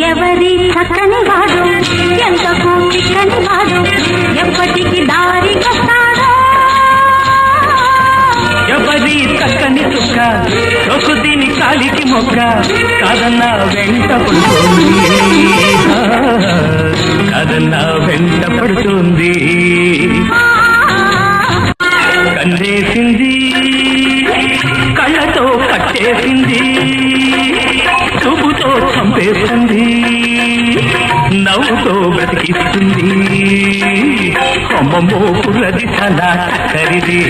ఎవరి చక్కని వాడు? ఎంతకు చిక్కని వాడు? ఎప్పటికి దారికొస్తాడో ఎవరి చక్కని చుక్క? సొక్కు దీని కాలికి మొక్క. కదన్న వెంట పడుతుంది. కాదన్నా వెంట పడుతుంది. కన్నేసింది కళ్ళతో కట్టేసింది. నవ్వుతో బ్రతికిస్తుంది. అమ్మమ్మో కుర్రది చాలా చక్కరిది.